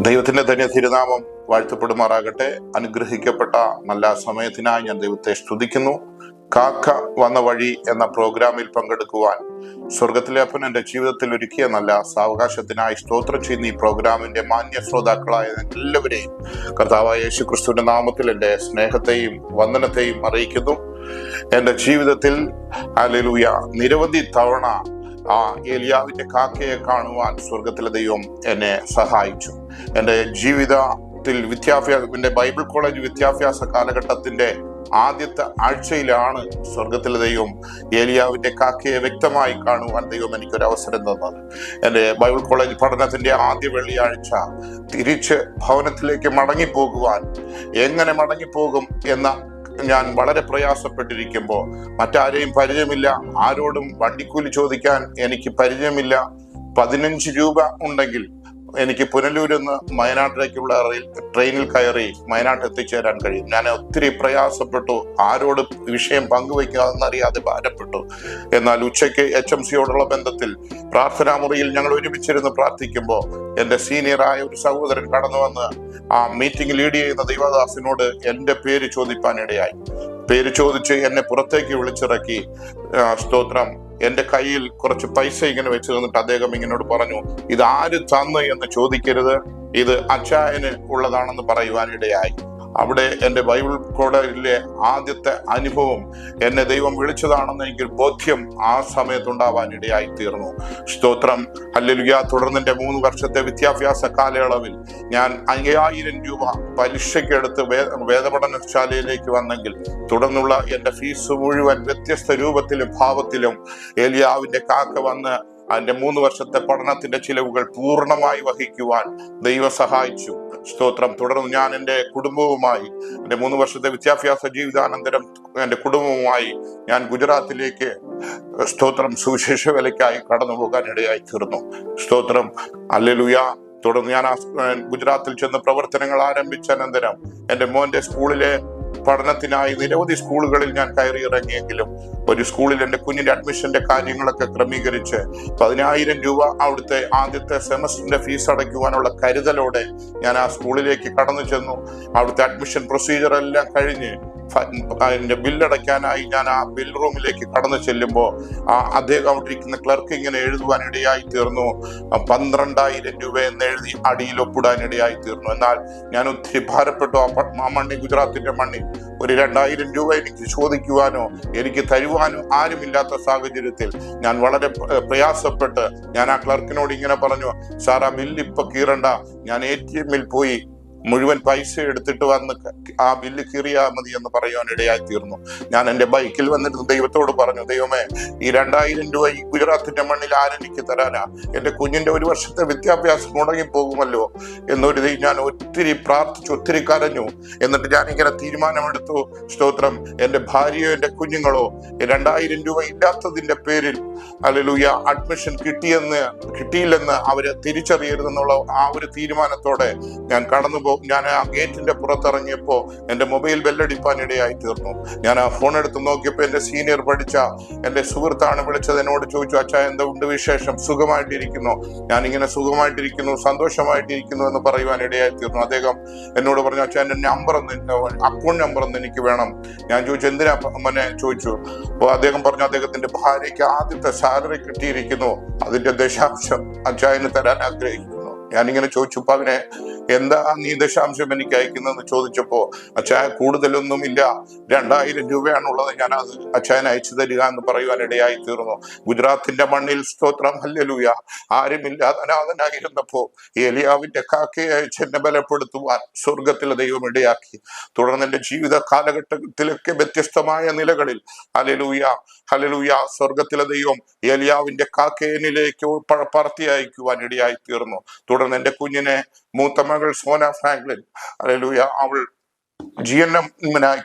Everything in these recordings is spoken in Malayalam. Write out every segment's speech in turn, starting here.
ദൈവത്തിന്റെ ധന്യ തിരുനാമം വാഴ്ത്തപ്പെടുമാറാകട്ടെ. അനുഗ്രഹിക്കപ്പെട്ട നല്ല സമയത്തിനായി ഞാൻ ദൈവത്തെ സ്തുതിക്കുന്നു. കാക്ക വന്ന വഴി എന്ന പ്രോഗ്രാമിൽ പങ്കെടുക്കുവാൻ സ്വർഗത്തിലെ അപ്പൻ എന്റെ ജീവിതത്തിൽ ഒരുക്കിയ നല്ല സാവകാശത്തിനായി സ്തോത്രം ചെയ്യുന്ന ഈ പ്രോഗ്രാമിന്റെ മാന്യ ശ്രോതാക്കളായ എല്ലാവരെയും കർത്താവായ യേശു ക്രിസ്തുവിന്റെ നാമത്തിൽ എന്റെ സ്നേഹത്തെയും വന്ദനത്തെയും അറിയിക്കുന്നു. എന്റെ ജീവിതത്തിൽ അലലുയ നിരവധി തവണ ആ ഏലിയാവിന്റെ കാക്കയെ കാണുവാൻ സ്വർഗത്തിലെ ദൈവം എന്നെ സഹായിച്ചു. എന്റെ ജീവിതത്തിൽ വിദ്യാഭ്യാസ എന്റെ ബൈബിൾ കോളേജ് വിദ്യാഭ്യാസ കാലഘട്ടത്തിന്റെ ആദ്യത്തെ ആഴ്ചയിലാണ് സ്വർഗത്തിലെ ദൈവം ഏലിയാവിന്റെ കാക്കയെ വ്യക്തമായി കാണുവാൻ ദൈവം എനിക്കൊരു അവസരം തന്നത്. എന്റെ ബൈബിൾ കോളേജ് പഠനത്തിന്റെ ആദ്യ വെള്ളിയാഴ്ച തിരിച്ച് ഭവനത്തിലേക്ക് മടങ്ങിപ്പോകുവാൻ എങ്ങനെ മടങ്ങിപ്പോകും എന്ന ഞാൻ വളരെ പ്രയാസപ്പെട്ടിരിക്കുമ്പോൾ മറ്റാരെയും പരിചയമില്ല. ആരോടും വണ്ടിക്കൂലി ചോദിക്കാൻ എനിക്ക് പരിചയമില്ല. പതിനഞ്ച് രൂപ ഉണ്ടെങ്കിൽ എനിക്ക് പുനലൂരിൽ നിന്ന് വയനാട്ടിലേക്കുള്ള ട്രെയിനിൽ കയറി വയനാട്ട് എത്തിച്ചേരാൻ കഴിയും. ഞാൻ ഒത്തിരി പ്രയാസപ്പെട്ടു. ആരോട് വിഷയം പങ്കുവയ്ക്കാമെന്നറിയാതെ ഭാരപ്പെട്ടു. എന്നാൽ ഉച്ചയ്ക്ക് എച്ച് എം സിയോടുള്ള ബന്ധത്തിൽ പ്രാർത്ഥനാ മുറിയിൽ ഞങ്ങൾ ഒരുമിച്ചിരുന്ന് പ്രാർത്ഥിക്കുമ്പോൾ എന്റെ സീനിയറായ ഒരു സഹോദരൻ കടന്നു വന്ന് ആ മീറ്റിംഗ് ലീഡ് ചെയ്യുന്ന ദൈവദാസിനോട് എന്റെ പേര് ചോദിപ്പാനിടയായി. പേര് ചോദിച്ച് എന്നെ പുറത്തേക്ക് വിളിച്ചിറക്കി. സ്തോത്രം. എന്റെ കയ്യിൽ കുറച്ച് പൈസ ഇങ്ങനെ വെച്ച് തന്നിട്ട് അദ്ദേഹം ഇങ്ങനോട് പറഞ്ഞു ഇത് ആര് തന്ന് എന്ന് ചോദിക്കരുത്. ഇത് അച്ചായന് ഉള്ളതാണെന്ന് പറയുവാനിടയായി. അവിടെ എന്റെ ബൈബിൾ കോളേജിലെ ആദ്യത്തെ അനുഭവം എന്നെ ദൈവം വിളിച്ചതാണെന്ന് എനിക്ക് ബോധ്യം ആ സമയത്തുണ്ടാവാൻ ഇടയായി തീർന്നു സ്തോത്രം. ഹല്ലേലൂയ. തുടർന്ന് എന്റെ മൂന്ന് വർഷത്തെ വിദ്യാഭ്യാസ കാലയളവിൽ ഞാൻ അയ്യായിരം രൂപ പലിശയ്ക്കെടുത്ത് വേ- വേദപഠനശാലയിലേക്ക് വന്നെങ്കിൽ തുടർന്നുള്ള എന്റെ ഫീസ് മുഴുവൻ വ്യത്യസ്ത രൂപത്തിലും ഭാവത്തിലും ഏലിയാവിന്റെ കാക്ക വന്ന് അതിന്റെ മൂന്ന് വർഷത്തെ പഠനത്തിന്റെ ചിലവുകൾ പൂർണമായി വഹിക്കുവാൻ ദൈവം സഹായിച്ചു. സ്തോത്രം. തുടർന്ന് ഞാൻ എന്റെ കുടുംബവുമായി എന്റെ മൂന്ന് വർഷത്തെ വിദ്യാഭ്യാസ ജീവിതാനന്തരം എന്റെ കുടുംബവുമായി ഞാൻ ഗുജറാത്തിലേക്ക് സ്തോത്രം സുവിശേഷ വിലയ്ക്കായി കടന്നു പോകാൻ ഇടയായി തീർന്നു. സ്തോത്രം. അല്ലെലുയ. തുടർന്ന് ഞാൻ ഗുജറാത്തിൽ ചെന്ന് പ്രവർത്തനങ്ങൾ ആരംഭിച്ച അനന്തരം എന്റെ മോന്റെ സ്കൂളിലെ പഠനത്തിനായി നിരവധി സ്കൂളുകളിൽ ഞാൻ കയറി ഇറങ്ങിയെങ്കിലും ഒരു സ്കൂളിൽ എന്റെ കുഞ്ഞിന്റെ അഡ്മിഷന്റെ കാര്യങ്ങളൊക്കെ ക്രമീകരിച്ച് പതിനായിരം രൂപ അവിടുത്തെ ആദ്യത്തെ സെമസ്റ്ററിന്റെ ഫീസ് അടയ്ക്കുവാനുള്ള കരുതലോടെ ഞാൻ ആ സ്കൂളിലേക്ക് കടന്നു ചെന്നു. അവിടുത്തെ അഡ്മിഷൻ പ്രൊസീജിയർ എല്ലാം കഴിഞ്ഞ് അതിന്റെ ബില്ലടയ്ക്കാനായി ഞാൻ ആ ബിൽ റൂമിലേക്ക് കടന്നു ചെല്ലുമ്പോൾ ആ അദ്ദേഹം അവിടെ ഇരിക്കുന്ന ക്ലർക്ക് ഇങ്ങനെ എഴുതുവാനിടയായി തീർന്നു. പന്ത്രണ്ടായിരം രൂപ എന്ന് എഴുതി അടിയിൽ ഒപ്പിടാനിടയായി തീർന്നു. എന്നാൽ ഞാൻ ഒത്തിരി ഭാരപ്പെട്ടു. ആ മണ്ണി ഗുജറാത്തിന്റെ മണ്ണിൽ ഒരു രണ്ടായിരം രൂപ എനിക്ക് ചോദിക്കുവാനോ എനിക്ക് തരുവാനോ ആരുമില്ലാത്ത സാഹചര്യത്തിൽ ഞാൻ വളരെ പ്രയാസപ്പെട്ട് ഞാൻ ആ ക്ലർക്കിനോട് ഇങ്ങനെ പറഞ്ഞു സാർ ആ ബില്ല് ഇപ്പൊ കീറണ്ട. ഞാൻ എ ടി എമ്മിൽ പോയി മുഴുവൻ പൈസ എടുത്തിട്ട് വന്ന് ആ ബില്ല് കീറിയാ മതി എന്ന് പറയുവാൻ ഇടയായി തീർന്നു. ഞാൻ എന്റെ ബൈക്കിൽ വന്നിട്ട് ദൈവത്തോട് പറഞ്ഞു ദൈവമേ ഈ രണ്ടായിരം രൂപ ഈ ഗുജറാത്തിന്റെ മണ്ണിൽ ആരെനിക്ക് തരാനാ? എന്റെ കുഞ്ഞിന്റെ ഒരു വർഷത്തെ വിദ്യാഭ്യാസം മുടങ്ങി പോകുമല്ലോ എന്നൊരു ഞാൻ ഒത്തിരി പ്രാർത്ഥിച്ചു ഒത്തിരി കരഞ്ഞു. എന്നിട്ട് ഞാൻ ഇങ്ങനെ തീരുമാനമെടുത്തു. സ്തോത്രം എന്റെ ഭാര്യയോ എന്റെ കുഞ്ഞുങ്ങളോ രണ്ടായിരം രൂപ ഇല്ലാത്തതിന്റെ പേരിൽ അല്ലലൂയ അഡ്മിഷൻ കിട്ടിയെന്ന് കിട്ടിയില്ലെന്ന് അവരെ തിരിച്ചറിയരുതെന്നുള്ള ആ ഒരു തീരുമാനത്തോടെ ഞാൻ കടന്നു പോകും ഞാൻ ആ ഗേറ്റിന്റെ പുറത്തിറങ്ങിയപ്പോൾ എന്റെ മൊബൈൽ ബെല്ലടിപ്പാൻ ഇടയായി തീർന്നു. ഞാൻ ആ ഫോൺ എടുത്ത് നോക്കിയപ്പോൾ എന്റെ സീനിയർ പഠിച്ച എന്റെ സുഹൃത്താണ് വിളിച്ചത് എന്നോട് ചോദിച്ചു അച്ഛാ എന്താ ഉണ്ട് വിശേഷം? സുഖമായിട്ടിരിക്കുന്നു? ഞാൻ ഇങ്ങനെ സുഖമായിട്ടിരിക്കുന്നു സന്തോഷമായിട്ടിരിക്കുന്നു എന്ന് പറയുവാൻ ഇടയായി തീർന്നു. അദ്ദേഹം എന്നോട് പറഞ്ഞു അച്ഛാ എന്റെ നമ്പർ ഒന്ന് അക്കൗണ്ട് നമ്പർ ഒന്ന് എനിക്ക് വേണം. ഞാൻ ചോദിച്ചു എന്തിനാ? മോനെ ചോദിച്ചു. അപ്പോൾ അദ്ദേഹം പറഞ്ഞു അദ്ദേഹത്തിന്റെ ഭാര്യയ്ക്ക് ആദ്യത്തെ സാലറി കിട്ടിയിരിക്കുന്നു. അതിന്റെ ദശാംശം അച്ഛായന് തരാൻ ആഗ്രഹിക്കുന്നു. ഞാനിങ്ങനെ ചോദിച്ചു അപ്പൊ അവനെ എന്താ നീ ദശാംശം എനിക്ക് അയക്കുന്നതെന്ന് ചോദിച്ചപ്പോ അച്ഛായ കൂടുതലൊന്നും ഇല്ല. രണ്ടായിരം രൂപയാണുള്ളത്. ഞാൻ അത് അച്ഛായൻ അയച്ചു തരിക എന്ന് പറയുവാൻ ഇടയായി തീർന്നു. ഗുജറാത്തിന്റെ മണ്ണിൽ സ്തോത്രം. ഹല്ലലൂയ. ആരുമില്ലാതെ അനാഥനായിരുന്നപ്പോ ഏലിയാവിന്റെ കാക്കയെ അയച്ച് ബലപ്പെടുത്തുവാൻ സ്വർഗത്തിലെ ദൈവം ഇടയാക്കി. തുടർന്ന് എന്റെ ജീവിത കാലഘട്ടത്തിലൊക്കെ വ്യത്യസ്തമായ നിലകളിൽ. ഹലലൂയ ഹലലൂയ സ്വർഗത്തിലെ ദൈവം ഏലിയാവിന്റെ കാക്കയനിലേക്ക് പറത്തി അയക്കുവാൻ ഇടയായി തീർന്നു. തുടർന്ന് എന്റെ കുഞ്ഞിനെ മൂത്ത മകൾ സോന ഫ്രാങ്ക്ലിൻ. അല്ലെ അവൾ ജി എൻ എം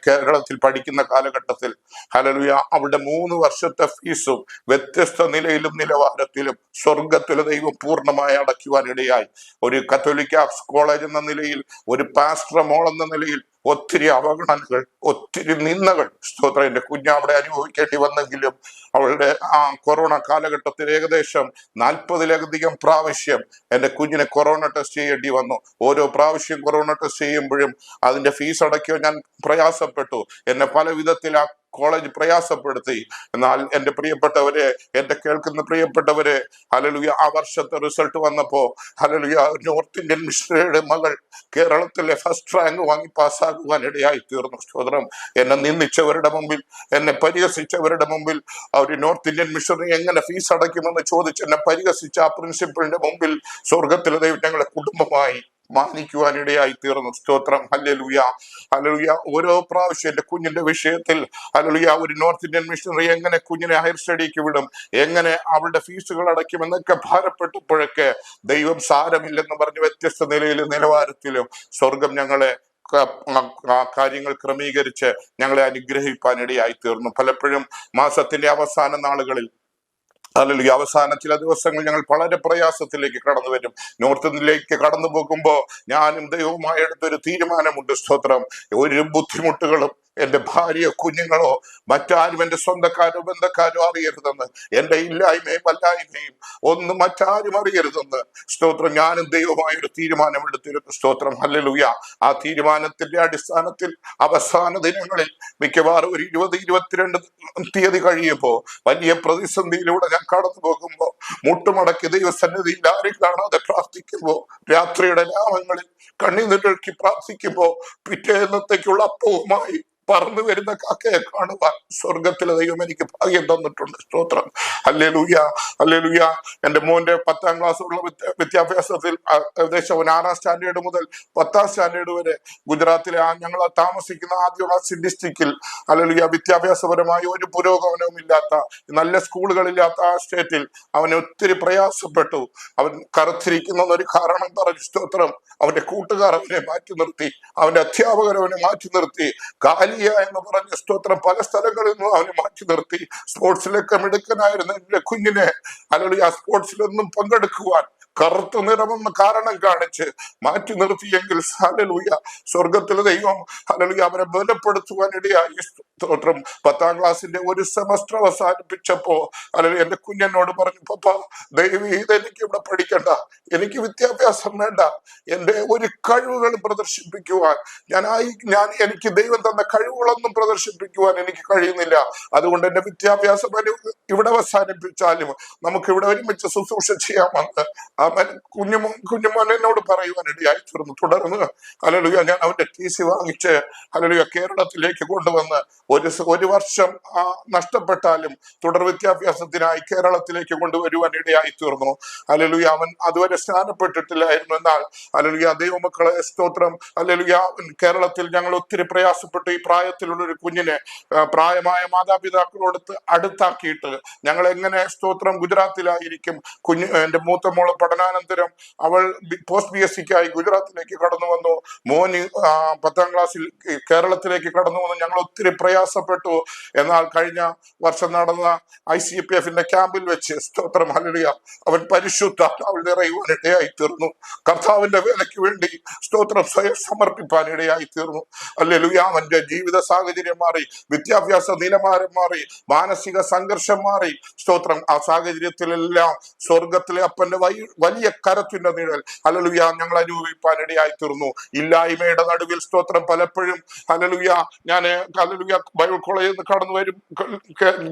കേരളത്തിൽ പഠിക്കുന്ന കാലഘട്ടത്തിൽ ഹലലുയ അവിടെ മൂന്ന് വർഷത്തെ ഫീസും വ്യത്യസ്ത നിലയിലും നിലവാരത്തിലും സ്വർഗത്തിലെ ദൈവം പൂർണമായി അടയ്ക്കുവാൻ ഇടയായി. ഒരു കത്തോലിക്ക കോളേജ് എന്ന നിലയിൽ ഒരു പാസ്റ്റർ മോൾ എന്ന നിലയിൽ ഒത്തിരി അവഗണനകൾ ഒത്തിരി നിന്ദകൾ. സ്തോത്ര. എന്റെ കുഞ്ഞ് അവിടെ അനുഭവിക്കേണ്ടി വന്നെങ്കിലും അവളുടെ ആ കൊറോണ കാലഘട്ടത്തിൽ ഏകദേശം നാൽപ്പതിലധികം പ്രാവശ്യം എന്റെ കുഞ്ഞിനെ കൊറോണ ടെസ്റ്റ് ചെയ്യേണ്ടി വന്നു. ഓരോ പ്രാവശ്യം കൊറോണ ടെസ്റ്റ് ചെയ്യുമ്പോഴും അതിന്റെ ഫീസ് അടയ്ക്കാൻ ഞാൻ പ്രയാസപ്പെട്ടു. എന്നെ പല വിധത്തിൽ ആ കോളേജ് പ്രയാസപ്പെടുത്തി. എന്നാൽ എന്റെ പ്രിയപ്പെട്ടവരെ എന്റെ കേൾക്കുന്ന പ്രിയപ്പെട്ടവരെ ഹലലുയ ആ വർഷത്തെ റിസൾട്ട് വന്നപ്പോ ഹലലുയ നോർത്ത് ഇന്ത്യൻ മിഷണറിയുടെ മകൾ കേരളത്തിലെ ഫസ്റ്റ് റാങ്ക് വാങ്ങി പാസ്സാകുവാൻ ഇടയായി തീർന്നു സ്തോത്രം. എന്നെ നിന്ദിച്ചവരുടെ മുമ്പിൽ എന്നെ പരിഹസിച്ചവരുടെ മുമ്പിൽ അവർ നോർത്ത് ഇന്ത്യൻ മിഷണറി എങ്ങനെ ഫീസ് അടയ്ക്കുമെന്ന് ചോദിച്ച് എന്നെ പരിഹസിച്ച ആ പ്രിൻസിപ്പളിന്റെ മുമ്പിൽ സ്വർഗത്തിലെ ദൈവം ഞങ്ങളുടെ കുടുംബമായി മാനിക്കുവാൻ ഇടയായി തീർന്നു. സ്തോത്രം. ഹല്ലേലൂയ. ഹല്ലേലൂയ. ഓരോ പ്രാവശ്യം എന്റെ കുഞ്ഞിന്റെ വിഷയത്തിൽ ഹല്ലേലൂയ ഒരു നോർത്ത് ഇന്ത്യൻ മിഷണറി എങ്ങനെ കുഞ്ഞിനെ ഹയർ സ്റ്റഡിക്ക് വിടും? എങ്ങനെ അവളുടെ ഫീസുകൾ അടയ്ക്കുമെന്നൊക്കെ ഭാരപ്പെട്ടപ്പോഴൊക്കെ ദൈവം സാരമില്ലെന്ന് പറഞ്ഞ് വ്യത്യസ്ത നിലയിലും നിലവാരത്തിലും സ്വർഗം ഞങ്ങളെ കാര്യങ്ങൾ ക്രമീകരിച്ച് ഞങ്ങളെ അനുഗ്രഹിപ്പാൻ ഇടയായി തീർന്നു. പലപ്പോഴും മാസത്തിന്റെ അവസാന നാളുകളിൽ അല്ലെങ്കിൽ അവസാന ചില ദിവസങ്ങൾ ഞങ്ങൾ വളരെ പ്രയാസത്തിലേക്ക് കടന്നു വരും. നോർത്ത് ഇന്ത്യയിലേക്ക് കടന്നു പോകുമ്പോൾ ഞാനും ദൈവവുമായി എടുത്തൊരു തീരുമാനമുണ്ട് സ്തോത്രം. ഒരു ബുദ്ധിമുട്ടുകളും എന്റെ ഭാര്യ കുഞ്ഞുങ്ങളോ മറ്റാരും എന്റെ സ്വന്തക്കാരോ ബന്ധക്കാരോ അറിയരുതെന്ന്. എന്റെ ഇല്ലായ്മയും വല്ലായ്മയും ഒന്നും മറ്റാരും അറിയരുതെന്ന്. സ്തോത്രം. ഞാനും ദൈവമായ ഒരു തീരുമാനമെടുത്തിരുന്നു സ്തോത്രം. ഹല്ലേലൂയ. ആ തീരുമാനത്തിന്റെ അടിസ്ഥാനത്തിൽ അവസാന ദിനങ്ങളിൽ മിക്കവാറും ഒരു ഇരുപത് ഇരുപത്തിരണ്ട് തീയതി കഴിയുമ്പോൾ വലിയ പ്രതിസന്ധിയിലൂടെ ഞാൻ കടന്നു പോകുമ്പോൾ മുട്ടുമടക്കി ദൈവസന്നിധിയിൽ ആരും കാണാതെ പ്രാർത്ഥിക്കുമ്പോൾ രാത്രിയുടെ ലാഭങ്ങളിൽ കണ്ണീരിഴക്കി പ്രാർത്ഥിക്കുമ്പോൾ പിറ്റേന്നത്തേക്കുള്ള അപ്പവുമായി പറന്നു വരുന്ന കാക്കയെ കാണുവാൻ സ്വർഗത്തിലെ ദൈവം എനിക്ക് ഭാഗ്യം തന്നിട്ടുണ്ട്. സ്തോത്രം. അല്ലേ ലൂയ അല്ലേ ലൂയ എന്റെ മോന്റെ പത്താം ക്ലാസ്സുള്ള വിദ്യ- വിദ്യാഭ്യാസത്തിൽ ഏകദേശം ഒരു ആറാം സ്റ്റാൻഡേർഡ് മുതൽ പത്താം സ്റ്റാൻഡേർഡ് വരെ ഗുജറാത്തിലെ ആ ഞങ്ങൾ താമസിക്കുന്ന ആദിവാസി ഡിസ്ട്രിക്റ്റിൽ അല്ലെ വിദ്യാഭ്യാസപരമായ ഒരു പുരോഗമനവും ഇല്ലാത്ത നല്ല സ്കൂളുകളില്ലാത്ത ആ സ്റ്റേറ്റിൽ അവൻ ഒത്തിരി പ്രയാസപ്പെട്ടു. അവൻ കറുത്തിരിക്കുന്ന ഒരു കാരണം പറഞ്ഞു സ്തോത്രം. അവന്റെ കൂട്ടുകാർ അവനെ മാറ്റി നിർത്തി അവന്റെ അധ്യാപകർ അവനെ മാറ്റി നിർത്തി. കാലിയ എന്ന് പറഞ്ഞ സ്തോത്രം. പല സ്ഥലങ്ങളിൽ നിന്നും അവനെ മാറ്റി നിർത്തി. സ്പോർട്സിലൊക്കെ മിടുക്കനായിരുന്ന എന്റെ കുഞ്ഞിനെ. അല്ലെങ്കിൽ ആ സ്പോർട്സിലൊന്നും പങ്കെടുക്കുവാൻ കറുത്ത നിറമെന്ന് കാരണം കാണിച്ച് മാറ്റി നിർത്തിയെങ്കിൽ ഹലലൂയ സ്വർഗത്തിലെ ദൈവം ഹലലൂയ അവരെ ബലപ്പെടുത്തുവാൻ ഇടയായി. സ്തോത്രം. പത്താം ക്ലാസ്സിന്റെ ഒരു സെമസ്റ്റർ അവസാനിപ്പിച്ചപ്പോ അല്ലെങ്കിൽ എന്റെ കുഞ്ഞനോട് പറഞ്ഞു പപ്പ ദൈവം ഇതെനിക്ക് ഇവിടെ പഠിക്കണ്ട. എനിക്ക് വിദ്യാഭ്യാസം വേണ്ട. എന്റെ ഒരു കഴിവുകൾ പ്രദർശിപ്പിക്കുവാൻ. ഞാൻ ഞാൻ എനിക്ക് ദൈവം തന്ന കഴിവുകളൊന്നും പ്രദർശിപ്പിക്കുവാൻ എനിക്ക് കഴിയുന്നില്ല. അതുകൊണ്ട് എന്റെ വിദ്യാഭ്യാസം ഇവിടെ അവസാനിപ്പിച്ചാലും നമുക്ക് ഇവിടെ ഒരുമിച്ച് ശുശ്രൂഷ ചെയ്യാമെന്ന് കുഞ്ഞുമോ പറയുവാൻ ഇടയായി തീർന്നു തുടർന്ന് അലലുയ ഞാൻ അവന്റെ ടി സി വാങ്ങിച്ച് അലലുയ കേരളത്തിലേക്ക് കൊണ്ടുവന്ന് ഒരു ഒരു വർഷം നഷ്ടപ്പെട്ടാലും തുടർ വിദ്യാഭ്യാസത്തിനായി കേരളത്തിലേക്ക് കൊണ്ടുവരുവാൻ ഇടയായി തീർന്നു അലലുയ അവൻ അതുവരെ സ്നാനപ്പെട്ടിട്ടില്ലായിരുന്നു എന്നാൽ അലലുയ ദൈവമക്കളെ സ്തോത്രം. അലലുയ കേരളത്തിൽ ഞങ്ങൾ ഒത്തിരി പ്രയാസപ്പെട്ടു. ഈ പ്രായത്തിലുള്ള ഒരു കുഞ്ഞിനെ പ്രായമായ മാതാപിതാക്കളോട് അടുത്താക്കിയിട്ട് ഞങ്ങൾ എങ്ങനെ സ്തോത്രം ഗുജറാത്തിലായിരിക്കും? കുഞ്ഞ് എന്റെ മൂത്ത മോൾ പഠനാനന്തരം അവൾ പോസ്റ്റ് ബി എസ് സിക്കായി ഗുജറാത്തിലേക്ക് കടന്നു വന്നു. മോന് പത്താം ക്ലാസ്സിൽ കേരളത്തിലേക്ക് കടന്നു വന്നു. ഞങ്ങൾ ഒത്തിരി പ്രയാസപ്പെട്ടു. എന്നാൽ കഴിഞ്ഞ വർഷം നടന്ന ഐ സി പി എഫിന്റെ ക്യാമ്പിൽ വെച്ച് സ്തോത്രം ഹല്ലേലൂയ. അവൻ പരിശുദ്ധ അവളുടെ ഇറയുവാൻ ഇടയായി തീർന്നു കർത്താവിന്റെ വേലയ്ക്ക് വേണ്ടി സ്തോത്രം സ്വയം സമർപ്പിപ്പാൻ ഇടയായി തീർന്നു അല്ലെങ്കിൽ അവന്റെ ജീവിത സാഹചര്യം മാറി വിദ്യാഭ്യാസ നിലവാരം മാറി മാനസിക സംഘർഷം മാറി. സ്തോത്രം ആ സാഹചര്യത്തിലെല്ലാം സ്വർഗത്തിലെ അപ്പന്റെ വൈ- വലിയ കരത്തിന്റെ നിഴൽ. അലലുയ ഞങ്ങൾ അനുഭവിപ്പാൻ ഇടയായി തീർന്നു ഇല്ലായ്മയുടെ നടുവിൽ സ്തോത്രം പലപ്പോഴും. അലലുയ ഞാൻ അലലുയ ബൈബിൾ കോളേജിൽ നിന്ന് കടന്നു വരും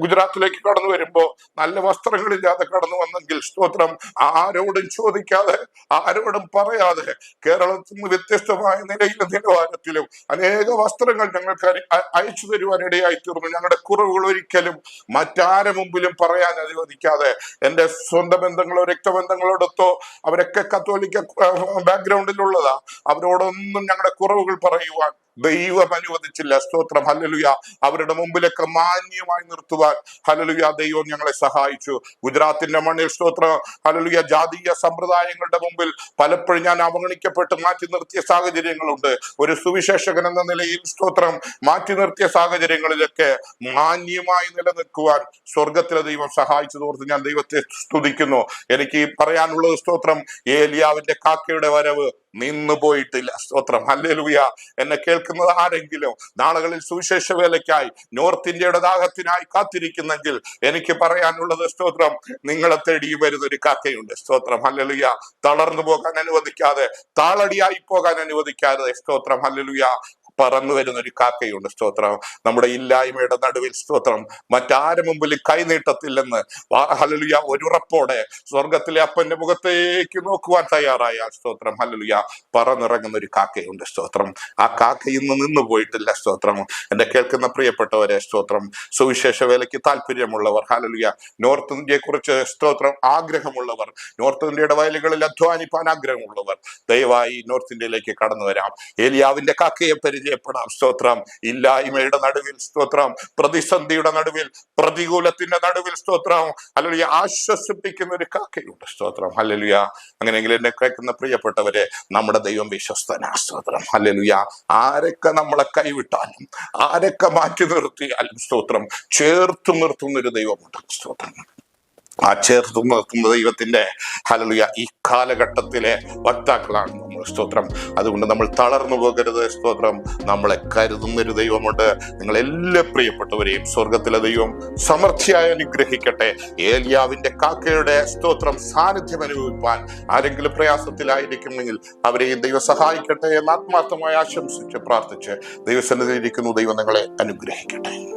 ഗുജറാത്തിലേക്ക് കടന്നു വരുമ്പോ നല്ല വസ്ത്രങ്ങളില്ലാതെ കടന്നു വന്നെങ്കിൽ സ്തോത്രം ആരോടും ചോദിക്കാതെ ആരോടും പറയാതെ കേരളത്തിൽ നിന്ന് വ്യത്യസ്തമായ നിലയിലും നിലവാരത്തിലും അനേക വസ്ത്രങ്ങൾ ഞങ്ങൾക്ക് അയച്ചു തരുവാൻ ഇടയായി തീർന്നു ഞങ്ങളുടെ കുറവുകൾ ഒരിക്കലും മറ്റാരെ മുമ്പിലും പറയാൻ അനുവദിക്കാതെ എന്റെ സ്വന്തം ബന്ധങ്ങളോ രക്തബന്ധങ്ങളോടൊത്തോ അവരൊക്കെ കത്തോലിക്ക ബാക്ക്ഗ്രൗണ്ടിലുള്ളതാ അവരോടൊന്നും ഞങ്ങളുടെ കുറവുകൾ പറയുവാൻ ദൈവം അനുവദിച്ചില്ല. സ്തോത്രം. ഹലലുയ അവരുടെ മുമ്പിലൊക്കെ മാന്യമായി നിർത്തുവാൻ. ഹലലുയ ദൈവം ഞങ്ങളെ സഹായിച്ചു. ഗുജറാത്തിന്റെ മണ്ണിൽ സ്തോത്രം. ഹലലുയ ജാതീയ സമ്പ്രദായങ്ങളുടെ മുമ്പിൽ പലപ്പോഴും ഞാൻ അവഗണിക്കപ്പെട്ട് മാറ്റി നിർത്തിയ സാഹചര്യങ്ങളുണ്ട്. ഒരു സുവിശേഷകൻ എന്ന നിലയിൽ സ്തോത്രം. മാറ്റി നിർത്തിയ സാഹചര്യങ്ങളിലൊക്കെ മാന്യമായി നിലനിൽക്കുവാൻ സ്വർഗത്തിലെ ദൈവം സഹായിച്ചത് ഓർത്ത് ഞാൻ ദൈവത്തെ സ്തുതിക്കുന്നു. എനിക്ക് പറയാനുള്ളത് സ്തോത്രം. ഏലിയാവിന്റെ കാക്കയുടെ വരവ്. നിന്നു പോയിട്ടില്ല. സ്തോത്രം. ഹല്ലേലൂയ. എന്നെ കേൾക്കുന്നത് ആരെങ്കിലും നാളുകളിൽ സുവിശേഷ വേലയ്ക്കായി നോർത്ത് ഇന്ത്യയുടെ ദാഹത്തിനായി കാത്തിരിക്കുന്നെങ്കിൽ എനിക്ക് പറയാനുള്ളത് സ്തോത്രം നിങ്ങളെ തേടി വരുന്ന ഒരു കാക്കയുണ്ട് സ്തോത്രം. ഹല്ലേലൂയ. തളർന്നു പോകാൻ അനുവദിക്കാതെ താളടിയായി പോകാൻ അനുവദിക്കാതെ. സ്തോത്രം. ഹല്ലേലൂയ. പറന്നു വരുന്ന ഒരു കാക്കയുണ്ട്. സ്തോത്രം. നമ്മുടെ ഇല്ലായ്മയുടെ നടുവിൽ സ്തോത്രം. മറ്റാരും മുമ്പിൽ കൈനീട്ടത്തില്ലെന്ന് ഹലലുയ ഹല്ലേലൂയ ഒരു ഉറപ്പോടെ സ്വർഗത്തിലെ അപ്പന്റെ മുഖത്തേക്ക് നോക്കുവാൻ തയ്യാറായ സ്തോത്രം. ഹലലുയ പറന്നിറങ്ങുന്ന ഒരു കാക്കയുണ്ട്. സ്തോത്രം. ആ കാക്ക ഇന്ന് നിന്ന് പോയിട്ടില്ല. സ്തോത്രം. എന്റെ കേൾക്കുന്ന പ്രിയപ്പെട്ടവരെ സ്തോത്രം. സുവിശേഷ വേലയ്ക്ക് താല്പര്യമുള്ളവർ ഹലലുയ നോർത്ത് ഇന്ത്യയെ കുറിച്ച് സ്തോത്രം. ആഗ്രഹമുള്ളവർ നോർത്ത് ഇന്ത്യയുടെ വയലുകളിൽ അധ്വാനിപ്പാൻ ആഗ്രഹമുള്ളവർ ദയവായി നോർത്ത് ഇന്ത്യയിലേക്ക് കടന്നു വരാം. ഏലിയാവിന്റെ കാക്കയെ പരിചയപ്പെടാം സ്തോത്രം. ഇല്ലായ്മയുടെ നടുവിൽ സ്തോത്രം. പ്രതിസന്ധിയുടെ നടുവിൽ പ്രതികൂലത്തിന്റെ നടുവിൽ സ്തോത്രം. അല്ലെങ്കിൽ ആശ്വസിപ്പിക്കുന്ന ഒരു കാക്കയുണ്ട്. സ്തോത്രം. ഹല്ലേലൂയ. അങ്ങനെയെങ്കിൽ എന്നെ കേൾക്കുന്ന പ്രിയപ്പെട്ടവരെ നമ്മുടെ ദൈവം വിശ്വസ്തനാ. സ്തോത്രം. ഹല്ലേലൂയ. ആരൊക്കെ നമ്മളെ കൈവിട്ടാലും ആരൊക്കെ മാറ്റി നിർത്തിയാലും സ്തോത്രം. ചേർത്തു നിർത്തുന്ന ഒരു ദൈവമുണ്ട്. സ്തോത്രം. ആ ചേർത്തു നിർത്തുന്ന ദൈവത്തിന്റെ ഹലലുയ ഈ കാലഘട്ടത്തിലെ വക്താക്കളാണ് സ്തോത്രം. അതുകൊണ്ട് നമ്മൾ തളർന്നു പോകരുത് സ്തോത്രം. നമ്മളെ കരുതുന്നൊരു ദൈവമുണ്ട്. നിങ്ങൾ എല്ലാ പ്രിയപ്പെട്ടവരെയും സ്വർഗത്തിലെ ദൈവം സമർച്ചയായി അനുഗ്രഹിക്കട്ടെ. ഏലിയാവിന്റെ കാക്കയുടെ സ്തോത്രം സാന്നിധ്യം അനുഭവിപ്പാൻ ആരെങ്കിലും പ്രയാസത്തിലായിരിക്കുമെങ്കിൽ അവരെയും ദൈവം സഹായിക്കട്ടെ എന്ന് ആത്മാർത്ഥമായി ആശംസിച്ച് പ്രാർത്ഥിച്ച് ദൈവസന്നിധിയിരിക്കുന്നു ദൈവം നിങ്ങളെ അനുഗ്രഹിക്കട്ടെ.